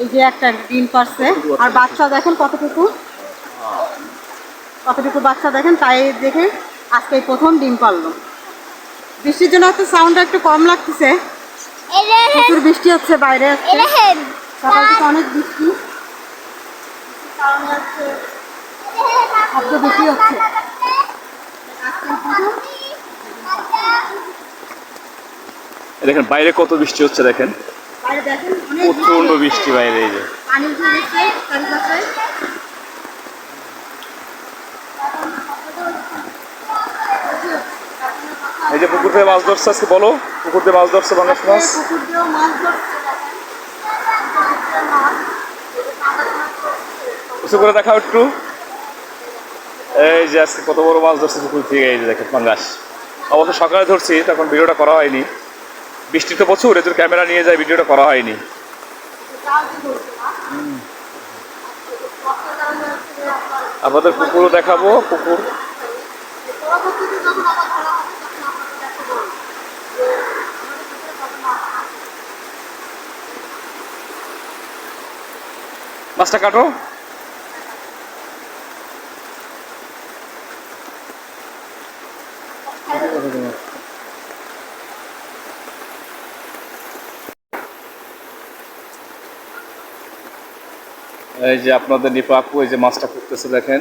এই যে একটা ডিম পারছে। আর বাচ্চা দেখেন কতটুকু? কতটুকু বাচ্চা দেখেন তাই দেখে আজকে প্রথম ডিম পারল। বৃষ্টির জন্য একটু সাউন্ডটা একটু কম লাগতেছে। প্রচুর বৃষ্টি হচ্ছে বাইরে সকাল থেকে অনেক বৃষ্টি। হচ্ছে শব্দ বেশি হচ্ছে। দেখেন বাইরে কত বৃষ্টি হচ্ছে দেখেন। প্রচণ্ড বৃষ্টি বাইরে এই যে। এই যে পুকুর থেকে মাছ ধরছে আজকে বলো। পুকুর থেকে মাছ ধরছে বাংলাদেশ মাছ। কিছু করে দেখাও একটু। এই যে আজকে কত বড় মাছ ধরছে পুকুর থেকে এই যে দেখেন পাঙ্গাস। অবশ্য সকালে ধরছি তখন ভিডিওটা করা হয়নি। বৃষ্টি তো প্রচুর, এদের ক্যামেরা নিয়ে যায়, ভিডিওটা করা হয়নি। আপনাদের পুকুরও দেখাবো, পুকুর। মাছটা কাটো। আবার ধরা হবে তখন আপনাদের দেখাবো যে আমাদের পুকুরে কত মাছ আছে। মাছটা কাটো এই যে আপনাদের নিপা আপু এই যে মাছটা করতেছে দেখেন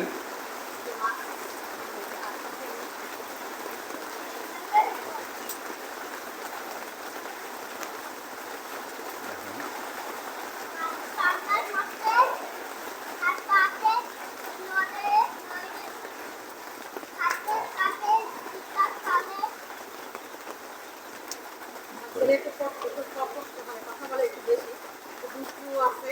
হয় কথা বলে একটু বেশি আছে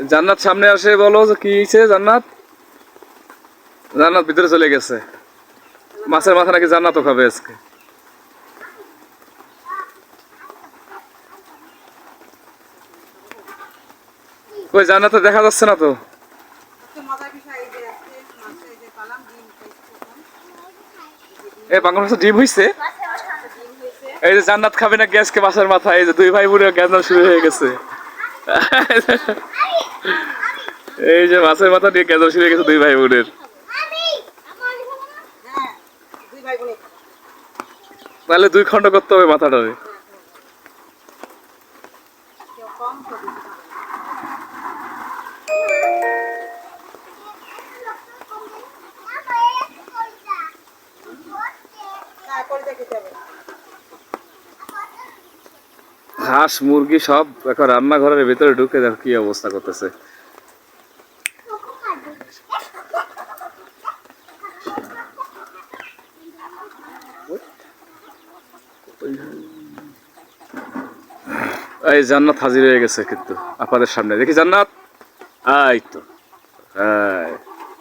জান্নাত সামনে আসে বলো কি হয়েছে জান্নাত? জান্নাত ভিতরে চলে গেছে। মাছের মাথা নাকি জান্নাতও খাবে আজকে। কই, জান্নাতে দেখা যাচ্ছে না তো? এই বাংলা ডিম হইছে? এই যে জান্নাত খাবে না গ্যাসকে মাছের মাথা? এই যে দুই ভাই বোনের গ্যাস শুরু হয়ে গেছে। এই যে মাছের মাথা দিয়ে গ্যাস শুরু গেছে দুই ভাই বোনের। তাহলে দুই খণ্ড করতে হবে মাথাটারে করে হাঁস, মুরগি সব এখন রান্নাঘরের ভিতরে ঢুকে দেখো কি অবস্থা করতেছে। এই জান্নাত হাজির হয়ে গেছে কিন্তু আপনাদের সামনে। দেখি জান্নাত। আই তো।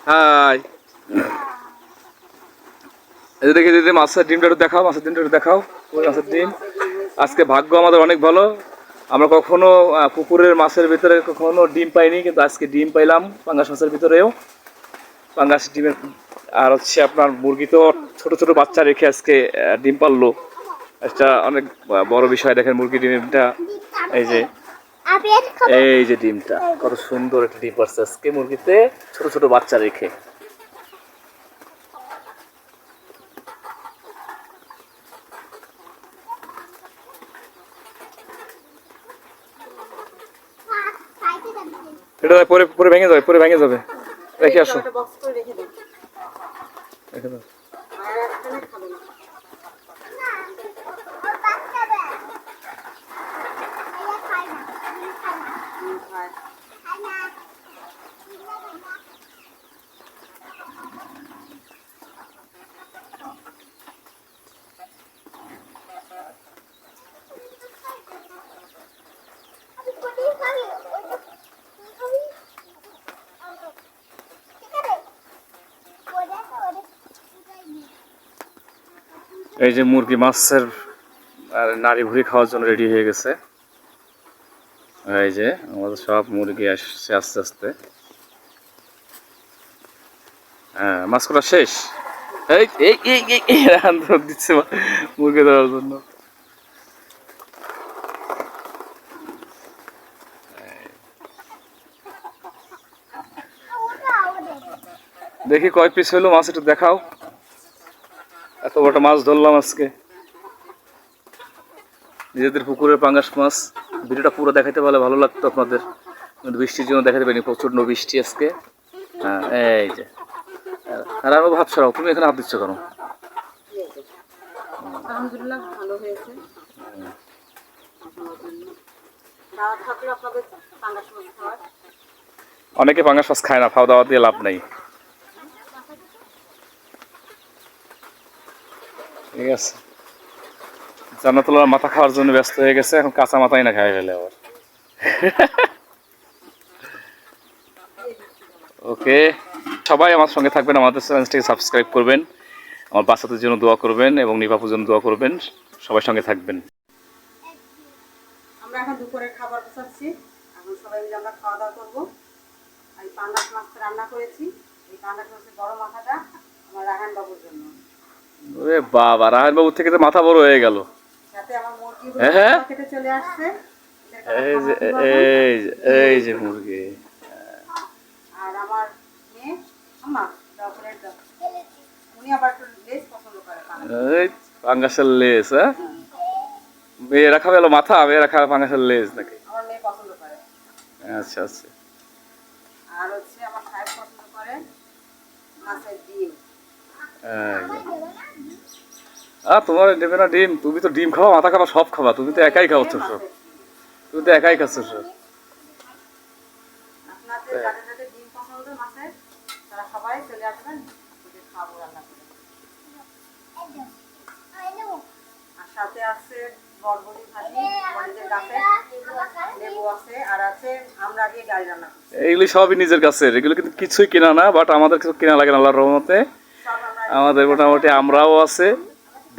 হাই। দেখি দিদি, মাছের ডিমটা একটু দেখাও, মাছের ডিমটা একটু দেখাও ওই মাছের ডিম। আজকে ভাগ্য আমাদের অনেক ভালো। আমরা কখনো পুকুরের মাছের ভিতরে কখনো ডিম পাইনি, কিন্তু আজকে ডিম পাইলাম পাঙ্গাস মাছের ভিতরেও। পাঙ্গাস ডিমের, আর হচ্ছে আপনার মুরগি তো ছোট ছোট বাচ্চা রেখে আজকে ডিম পারল একটা অনেক বড় বিষয় দেখেন মুরগি ডিমটা। এই যে এই যে ডিমটা, কত সুন্দর একটা ডিম পারছে আজকে মুরগিতে ছোট ছোট বাচ্চা রেখে। এটা পরে পরে ভেঙে যাবে পরে ভেঙে যাবে। রেখে আসো। রেখে দাও আর একখানে খাবে না খাই না আয়। এই যে মুরগি মাছের, আর নাড়ি ভুড়ি খাওয়ার জন্য রেডি হয়ে গেছে। এই যে আমাদের সব মুরগি আসছে আস্তে আস্তে। হ্যাঁ মাছ করা শেষ? এই এই দিচ্ছে মুরগি ধরার জন্য। দেখি কয় পিস হলো, মাছ একটু দেখাও। এত বড় মাছ ধরলাম আজকে। নিজেদের পুকুরের পাঙ্গাস মাছ ভিডিওটা পুরো দেখাতে পারলে ভালো লাগতো আপনাদের। বৃষ্টির জন্য দেখাতে পারিনি প্রচণ্ড বৃষ্টি আজকে। হ্যাঁ এই যে। আর আরও ভাব সরাও তুমি এখানে হাত দিচ্ছ কেন? আলহামদুলিল্লাহ ভালো হয়েছে। অনেকে পাঙ্গাস মাছ খায় না খাওয়া দাওয়া দিয়ে লাভ নাই। ঠিক আছে। জান্নাতুল্লাহ মাথা খাওয়ার জন্য ব্যস্ত হয়ে গেছে, এখন কাঁচা মাথাই না খাই ফেলে আবার। ওকে, সবাই আমার সঙ্গে থাকবেন, আমাদের চ্যানেলটিকে সাবস্ক্রাইব করবেন, আমার বাচ্চাদের জন্য দোয়া করবেন এবং নিপাপুর জন্য দোয়া করবেন সবাই সঙ্গে থাকবেন। আমরা এখন দুপুরের খাবার এখন সবাই মিলে আমরা খাওয়া দাওয়া করব। রান্না করেছি, এই মাছের বড় মাথাটা আমার জন্য। ওরে বাবা রাহান বাবুর থেকে তো মাথা বড় হয়ে গেল। হ্যাঁ। এই যে এই যে এই যে মুরগি। আর আমার মেয়ে উনি আবার লেস পছন্দ করে পাঙ্গাসের লেজ হ্যাঁ? মেয়েরা খাবে হলো মাথা মেয়েরা খাবে পাঙ্গাসের লেজ নাকি? আমার মেয়ে পছন্দ করে। আচ্ছা আচ্ছা। আর হচ্ছে আমার পছন্দ করে মাছের ডিম। আহ তোমার দেবে না ডিম। তুমি তো ডিম খাওয়া মাথা খাওয়া সব খাওয়া তুমি তো একাই খাওয়াচ্ছ সব। তুমি তো একাই খাচ্ছ সব। আর সাথে আছে বরবটি ভাজি গাছে লেবু আছে আর আছে আমরা আগে রান্না করছি। এইগুলি সবই নিজের কাছে এগুলো কিন্তু কিছুই কেনা না বাট আমাদের কিছু কেনা লাগে না আল্লাহর রহমতে। আমাদের মোটামুটি আমরাও আছে।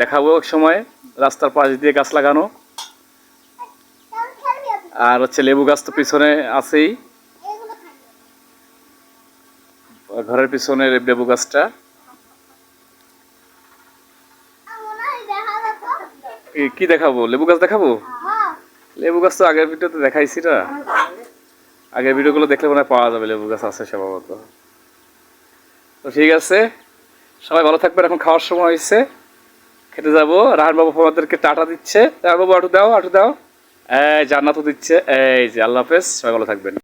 দেখাবো এক সময়, রাস্তার পাশ দিয়ে গাছ লাগানো। আর হচ্ছে লেবু গাছ তো পিছনে আছেই। ঘরের পিছনে লেবু গাছটা। কি- দেখাবো? লেবু গাছ দেখাবো? লেবু গাছ তো আগের ভিডিওতে দেখাইছি না। আগের ভিডিওগুলো দেখলে মনে পাওয়া যাবে লেবু গাছ আছে সম্ভবত তো ঠিক আছে, সবাই ভালো থাকবেন, এখন খাওয়ার সময় হয়েছে। খেতে যাব। রাহান বাবু আমাদেরকে টাটা দিচ্ছে। রাহান বাবু আটু দাও আটু দাও। এই, জান্নাতও দিচ্ছে। এই যে, আল্লাহ হাফেজ, সবাই ভালো থাকবেন।